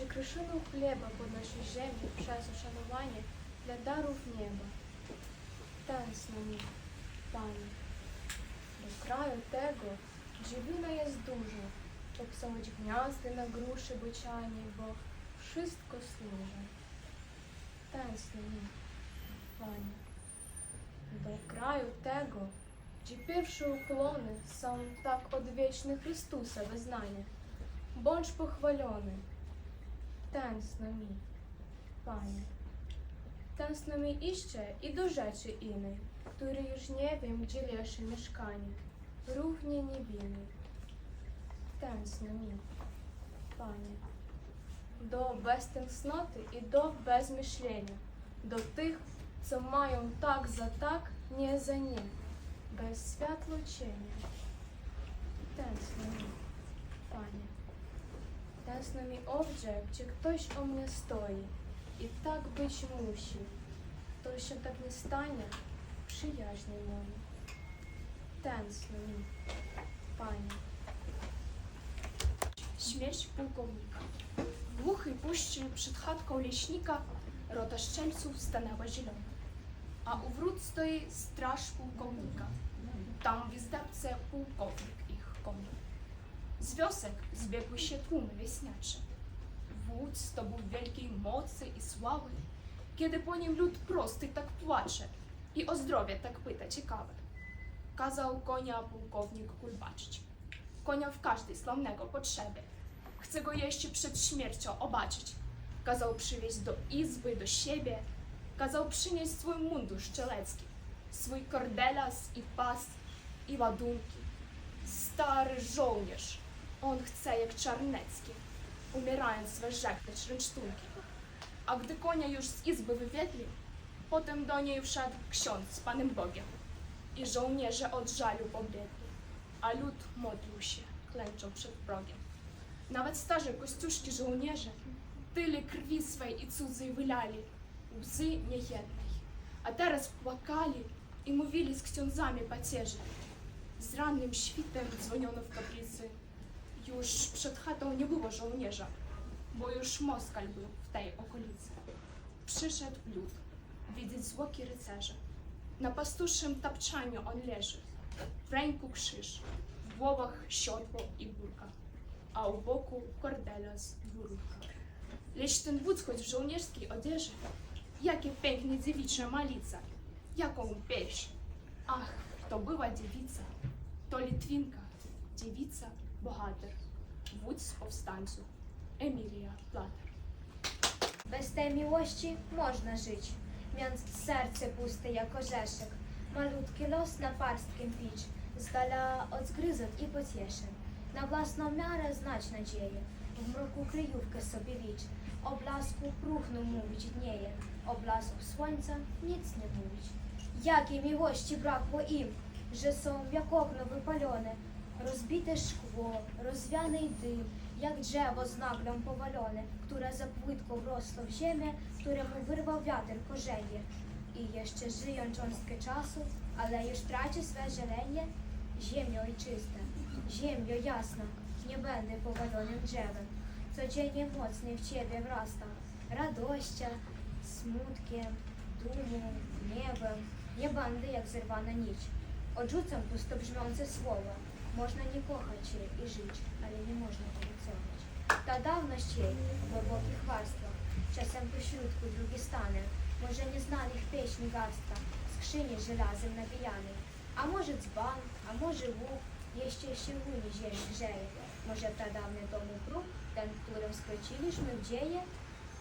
że kruszyną chleba podnosi ziemię przez uszanowanie dla darów nieba. Tęskno mi, Panie, do kraju tego, gdzie wina jest dużo, obsadzić gniazdy na gruszy bocianie, bo wszystko służy. Tęskno mi, Panie, do kraju tego, gdzie pierwsze ukłony są tak odwieczne Chrystusa wyznanie. Bądź pochwalony. Tęskno mi, Panie. Tęskno mi jeszcze i do rzeczy innej, które już nie wiem, gdzie leży mieszkanie, równie niewinnej. Tęskno mi, Panie. Do beztęsknoty i do bezmyślenia, do tych, co mają tak za tak, nie za nie, bez światło cienia. Tęskno mi, Panie. Tęskno mi owdzie, gdzie ktoś o mnie stoi i tak być musi. To się tak nie stanie, przyjaźnie mojej. Tęskno mi, Panie. Śmierć pułkownika. W głuchej puszczy przed chatką leśnika rota szczelców stanęła zielona, a u wrót stoi straż pułkownika. Tam w pułkownik wiosek zbiegły się tłumy wieśniacze. Wódz to był wielkiej mocy i sławy, kiedy po nim lud prosty tak płacze i o zdrowie tak pyta ciekawe. Kazał konia pułkownik kulbaczyć. Konia w każdej sławnego potrzebie. Chce go jeszcze przed śmiercią obaczyć. Kazał przywieźć do izby, do siebie. Kazał przynieść swój mundur szczelecki, swój kordelas i pas i ładunki. Stary żołnierz, on chce jak Czarnecki, umierając swe żegnać rynsztunki. A gdy konia już z izby wywiedli, potem do niej wszedł ksiądz z Panem Bogiem i żołnierze od żalu pobiegli, a lud modlił się, klęczał przed progiem. Nawet starzy kościuszki żołnierze tyle krwi swej i cudzej wylali, łzy niejednej, a teraz płakali i mówili z księdzami pacierzy. Z rannym świtem dzwoniono w kaplicy. Już przed chatą nie było żołnierza, bo już Moskal był w tej okolicy. Przyszedł lud, widzieć zwłoki rycerza. Na pastuszym tapczaniu on leży, w ręku krzyż, w głowach siodło i górka, a u boku kordelas dwurówka. Lecz ten wódz choć w żołnierskiej odzieży, jakie piękne dziewicze malica, jaką pierś. Ach, to była dziewica, to Litwinka, dziewica, bohater, wódz z powstańców, Emilia Plater. Bez tej miłości można żyć, mając serce puste jak orzeszek, malutki los na parstkiem pić, z dala od zgryzot i pocieszeń. Na własną miarę znać nadzieję, w mroku kryjówkę sobie licz, o blasku próchno mówić dnieje, o blasku słońca nic nie mówić. Jakiej miłości brakło im, że są wypalone, rozbite szkło, rozwiany dym, jak drzewo z naglą powalone, które za płytko wrosło w ziemię, któremu wyrwał wiatr korzenie. I jeszcze żyją cząstkę czasu, ale już traci swe zielenie. Ziemio ojczysta, ziemio jasna, nie będę powalonym drzewem. Codziennie mocniej w ciebie wrasta radością, smutkiem, dumą, gniewem. Nie będę jak zerwana nić. Odrzucam pustobrzmiące słowa. Можно неплохо и жить, але не можна обіцянуть. Та давнощей в глибоких варствах, часом пошвидку другі стане, може, не знаних печні гаста, з кшині желязом набіяний. А може дзбан, а може вух, є ще щегуні жені жеє. Може, прадавний дому круг, та туром скочили ж ми вдеє.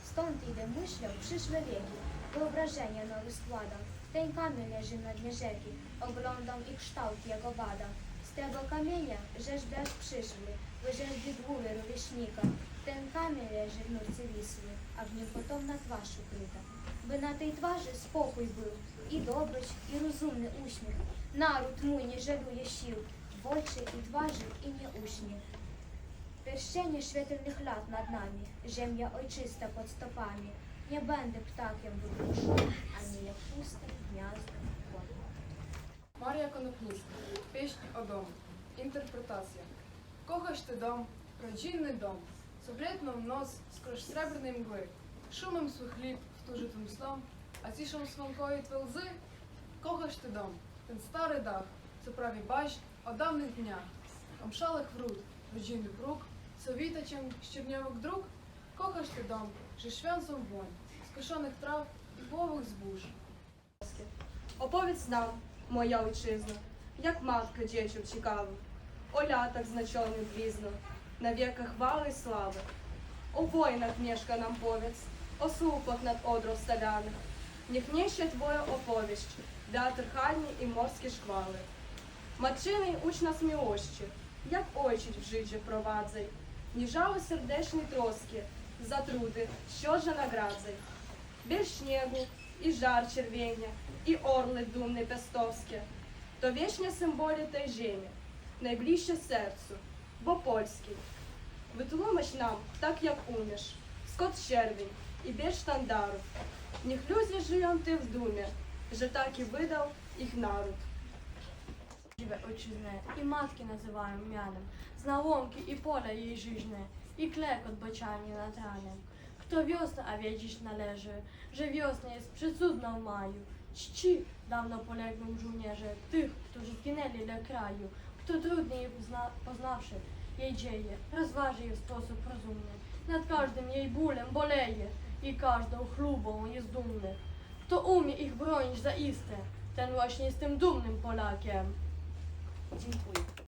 Стąd idę myślą przyszłe wieki, wyobrażenia nowych składam, ten kamień leży na dnie rzeki, oglądam i kształt jego badam. Z tego kamienia rzeźbiarz przyszły, wyrzeźbi głowę rówieśnika. Ten kamień leży w nurce Wisły, a w nim potomna twarz ukryta. By na tej twarzy spokój był, i dobroć, i rozumny uśmiech. Naród mój nie żaluje sił, w oczy i twarzy i nie uśnie. Pierścienie świetlnych lat nad nami, ziemia ojczysta pod stopami. Nie będę ptakiem wygłuszu, ani jak puste gniazdo płotu. Марія Конопніцька. Пісня о дому. Інтерпретація. Кохаєш ти дом, родинний дом. Соплеть нам нос сквозь сребряної мгли, шумом свій хліб втужитим сном, а тішом сванкої твелзи, ж ти дом? Dach, co prawie baś o dawnych dniach, omszałych wrót, rodzinnych róg, co wita cię ścierniałych dróg, kochasz ty dom, że świącą woń, skoszonych traw i połowych zbóż. Оповідь нам, моя отчизна, як матка дітям чекала, о лятах значених пізно, на віка хвали й слави. О воїнах мешка нам повість, о слупах над одров. Niech niesie Твоя оповість, вятр хальні і морські шквали. Матчиний уч нас милощі, як ойчить в житті провадзай, ні жали сердечні троски, за труди, що же наградзай. Біль снігу і жар червіння, і орли думне пестовське, то вічні символі та й жемі, найближче серцю, бо польський. Витлумач нам, так як уміш, скот червень і без штандару. Niech ludzie żyją ty w dumie, że taki wydał ich naród. Живе ojczyznę i matki nazywają mianem, zna łąki i pola jej żyźne, i klekot bocianie nad ranem. Kto wiosna, a wiedzieć należy, że wiosna jest przecudną maju. Czci dawno poległym żołnierze, tych, którzy zginęli dla kraju, kto trudniej pozna, poznawszy jej dzieje, rozważy je w sposób rozumny. Nad każdym jej bólem boleje i każdą chlubą jest dumny. Kto umie ich bronić zaiste, ten właśnie jest tym dumnym Polakiem. Dziękuję.